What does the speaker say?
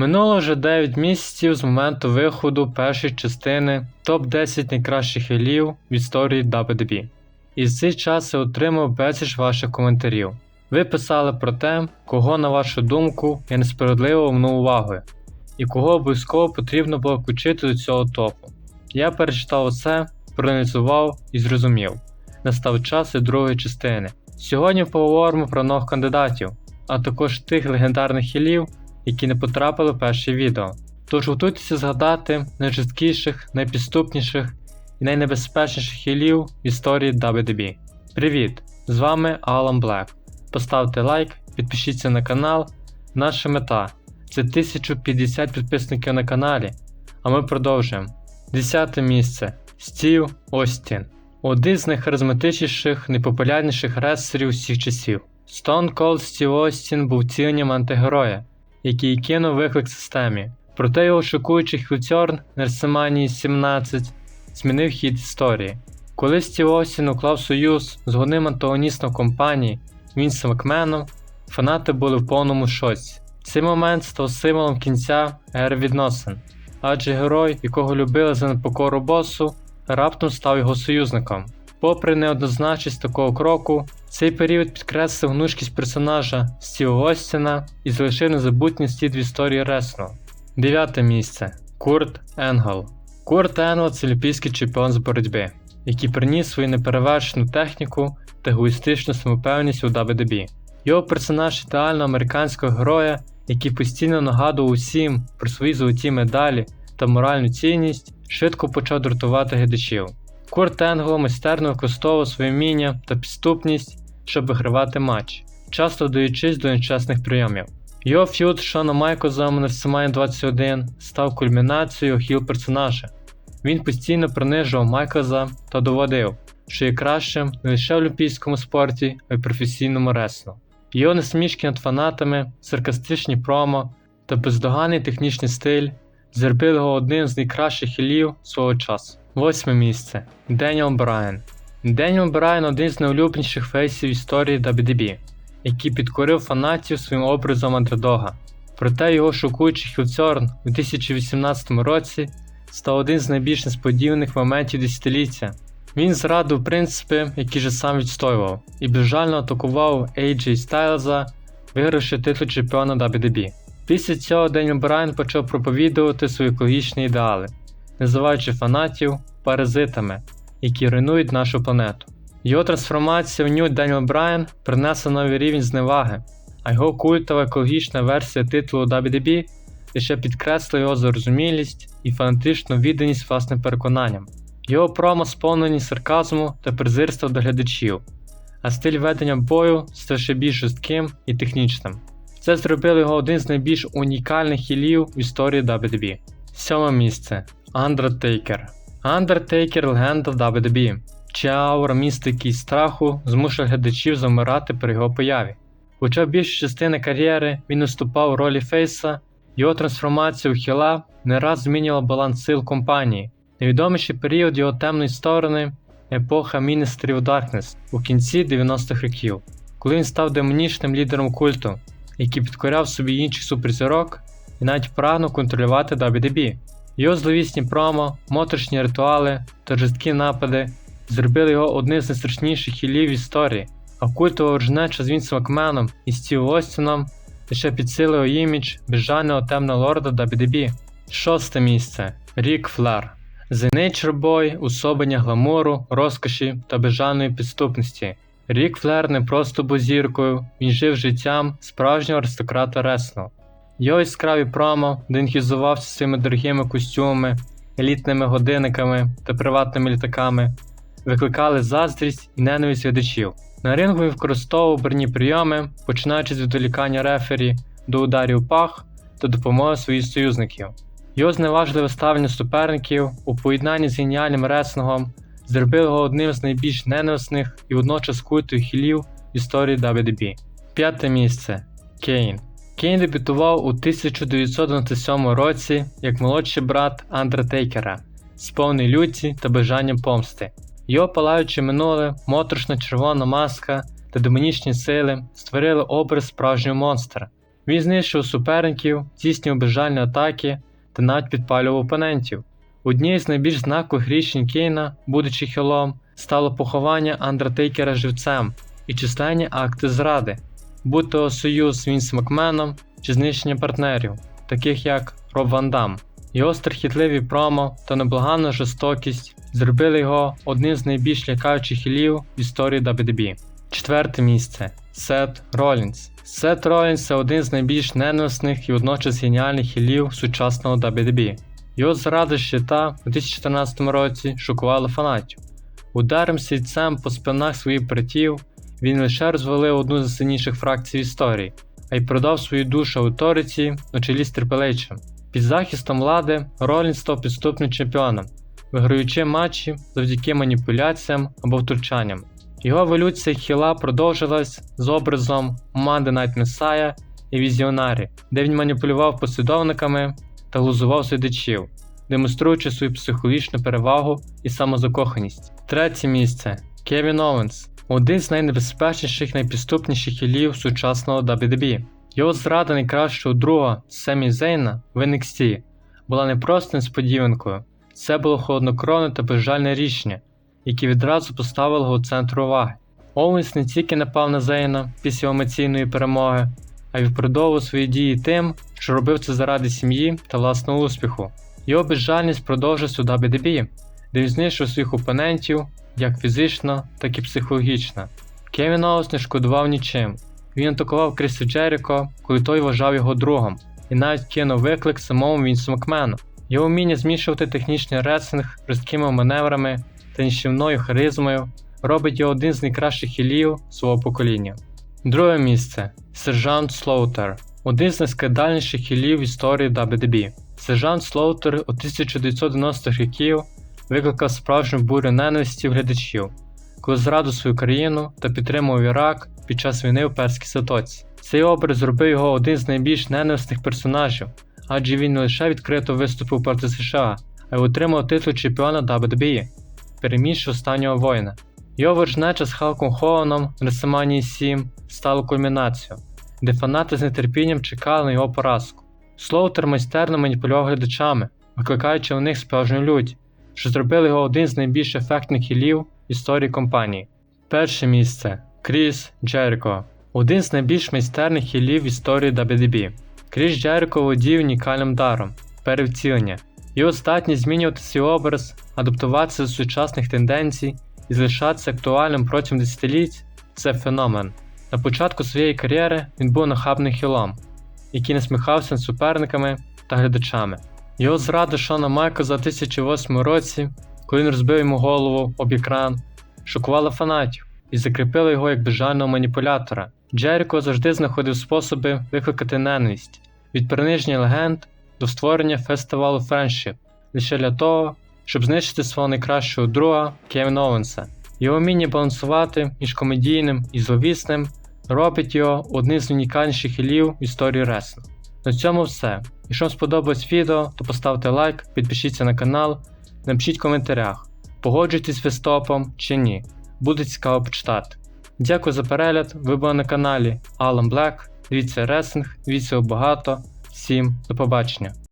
Минуло вже 9 місяців з моменту виходу першої частини топ-10 найкращих хілів в історії WWE. І за цей час я отримав безліч ваших коментарів. Ви писали про те, кого, на вашу думку, я несправедливо омнув увагою, і кого обов'язково потрібно було включити до цього топу. Я перечитав усе, проаналізував і зрозумів. Настав час і другої частини. Сьогодні поговоримо про нових кандидатів, а також тих легендарних хілів, які не потрапили в перше відео. Тож готуйтеся згадати найжорсткіших, найпідступніших і найнебезпечніших хілів в історії WWE. Привіт! З вами Алан Блек. Поставте лайк, підпишіться на канал. Наша мета це 1050 підписників на каналі. А ми продовжуємо. Десяте місце Стів Остін. Один з найхаризматичніших, найпопулярніших рестлерів усіх часів. Stone Cold Стів Остін був ціленням антигероя, який кинув виклик системі. Проте його шокуючий на WrestleMania 17 змінив хід історії. Коли Стів Остін уклав союз з головним антагоністом компанії Вінсом Макменом, фанати були в повному шоці. Цей момент став символом кінця ери відносин, адже герой, якого любили за непокору босу, раптом став його союзником. Попри неоднозначність такого кроку, цей період підкреслив гнучкість персонажа Стіва Остіна і залишив незабутній слід в історії реслу. Дев'яте місце Курт Енгел. Курт Енгел це олімпійський чемпіон з боротьби, який приніс свою неперевершену техніку та егоїстичну самопевність у WWE. Його персонаж ідеального американського героя, який постійно нагадував усім про свої золоті медалі та моральну цінність, швидко почав дратувати глядачів. Курт Енгел майстерно використовував своє вміння та підступність, щоб вигравати матч, часто вдаючись до нечесних прийомів. Його ф'юд з Шоном Майкозом на WrestleMania 21 став кульмінацією хіл персонажа. Він постійно принижував Майкоза та доводив, що є кращим не лише в олімпійському спорті, а й професійному реслу. Його насмішки над фанатами, саркастичні промо та бездоганний технічний стиль зробили його одним з найкращих хілів свого часу. Восьме місце Деніел Брайан. Деніел Брайан один з найулюбленіших фейсів історії WWE, який підкорив фанатів своїм образом андердога. Проте його шокуючий хілцерн у 2018 році став один з найбільш несподіваних моментів десятиліття. Він зрадив принципи, які же сам відстоював, і безжально атакував AJ Styles, вигравши титул чемпіона WWE. Після цього Деніел Брайан почав проповідувати свої екологічні ідеали, називаючи фанатів паразитами, які руйнують нашу планету. Його трансформація в Нью Деніел Брайан принесла новий рівень зневаги, а його культова екологічна версія титулу WWE лише підкреслила його зарозумілість і фанатичну відданість власним переконанням. Його промо сповнені сарказму та презирства до глядачів, а стиль ведення бою став ще більш жорстким і технічним. Це зробило його один з найбільш унікальних хілів в історії WWE. Сьоме місце Undertaker. Undertaker легенда WWE, чия аура містики і страху змушує глядачів замирати при його появі. Хоча більшу частину кар'єри він виступав у ролі Фейса, його трансформація у хіла не раз змінювала баланс сил компанії. Найвідоміший період його темної сторони епоха of Darkness у кінці 90-х років, коли він став демонічним лідером культу, який підкоряв собі інших суперзірок і навіть прагнув контролювати WWE. Його зловісні промо, моторшні ритуали та жорсткі напади зробили його одним з найстрашніших хілів в історії, а культова ворожнеча з Вінсом Макменом і Стів Остіном лише підсилив імідж безжального темного лорда WWE. Шосте місце Рік Флер. The Nature Boy – особення гламуру, розкоші та безжальної підступності. Рік Флер не просто був зіркою, він жив життям справжнього аристократа реслу. Його яскраві промо, де він хізувався своїми дорогими костюмами, елітними годинниками та приватними літаками, викликали заздрість і ненависть глядачів. На рингу він використовував брні прийоми, починаючи з відволікання рефері до ударів пах та допомоги своїх союзників. Його зневажливе ставлення суперників у поєднанні з геніальним реслингом зробило його одним з найбільш ненависних і водночас культових хілів в історії WWE. П'яте місце Кейн. Кейн дебютував у 1997 році як молодший брат Андретейкера, сповний люті та бажанням помсти. Його палаюче минуле, моторошна червона маска та демонічні сили створили образ справжнього монстра. Він знищував суперників, здійснював безжальні атаки та навіть підпалював опонентів. Однією з найбільш знакових рішень Кейна, будучи хілом, стало поховання Андертейкера живцем і численні акти зради, будь то союз з Вінс Макменом чи знищення партнерів, таких як Роб Ван Дам. Його страхітливі промо та неблаганна жорстокість зробили його одним з найбільш лякаючих хілів в історії WWE. Четверте місце Сет Ролінс. Сет Ролінс це один з найбільш ненависних і водночас геніальних хілів сучасного WWE. Його зрада щита у 2014 році шокувала фанатів. Ударом сільцем по спинах своїх братів він лише розвалив одну з сильніших фракцій в історії, а й продав свою душу авториті на чолі з Triple Під захистом влади Ролінс став підступним чемпіоном, виграючи матчі завдяки маніпуляціям або втручанням. Його еволюція хіла продовжилась з образом Monday Night Messiah і Візіонарі, де він маніпулював послідовниками та глузував глядачів, демонструючи свою психологічну перевагу і самозакоханість. Третє місце Кевін Оуенс, один з найнебезпечніших найпідступніших хілів сучасного WWE. Його зрада найкращого друга Семі Зейна в NXT була не просто несподіванкою, це було холоднокровне та безжальне рішення, яке відразу поставило його у центр уваги. Оуенс не тільки напав на Зейна після емоційної перемоги, а й виправдовував свої дії тим, що робив це заради сім'ї та власного успіху. Його безжальність продовжилась у WWE, де він знищив своїх опонентів як фізично, так і психологічно. Кевін Оуенс не шкодував нічим. Він атакував Кріса Джеріко, коли той вважав його другом, і навіть кинув виклик самому Вінсу Макмену. Його вміння змішувати технічний рестлинг жорсткими маневрами та нищівною харизмою робить його один з найкращих хілів свого покоління. Друге місце Сержант Слоутер, один з найскандальніших хілів в історії WWE. Сержант Слоутер у 1990-х років викликав справжню бурю ненависті в глядачів, коли зрадив свою країну та підтримував Ірак під час війни у Перській Затоці. Цей образ зробив його один з найбільш ненависних персонажів, адже він не лише відкрито виступив проти США, а й отримав титул чемпіона WWE, перемігши останнього воїна. Його ворожнеча з Халком Хованом на WrestleMania 7 стало кульмінацією, де фанати з нетерпінням чекали на його поразку. Слоутер майстерно маніпулював глядачами, викликаючи у них справжню лють, що зробили його один з найбільш ефектних хілів в історії компанії. Перше місце Кріс Джеріко, один з найбільш майстерних хілів в історії WWE. Кріс Джеріко володів унікальним даром перевтілення. Його здатність змінювати свій образ, адаптуватися до сучасних тенденцій і залишатися актуальним протягом десятиліть це феномен. На початку своєї кар'єри він був нахабним хілом, який насміхався над суперниками та глядачами. Його зрада Шона Майка за 2008 році, коли він розбив йому голову об екран, шокувала фанатів і закріпила його як безжального маніпулятора. Джеріко завжди знаходив способи викликати ненависть від приниження легенд до створення фестивалу Friendship лише для того, щоб знищити свого найкращого друга Кевіна Оуенса. Його вміння балансувати між комедійним і зловісним робить його одним з унікальніших хілів в історії реслінгу. На цьому все. Якщо вам сподобалось відео, то поставте лайк, підпишіться на канал, напишіть в коментарях, погоджуєтесь ви з топом чи ні. Буде цікаво почитати. Дякую за перегляд. Ви були на каналі Alan Black. Дивіться реслінг, дивіться багато. Всім до побачення.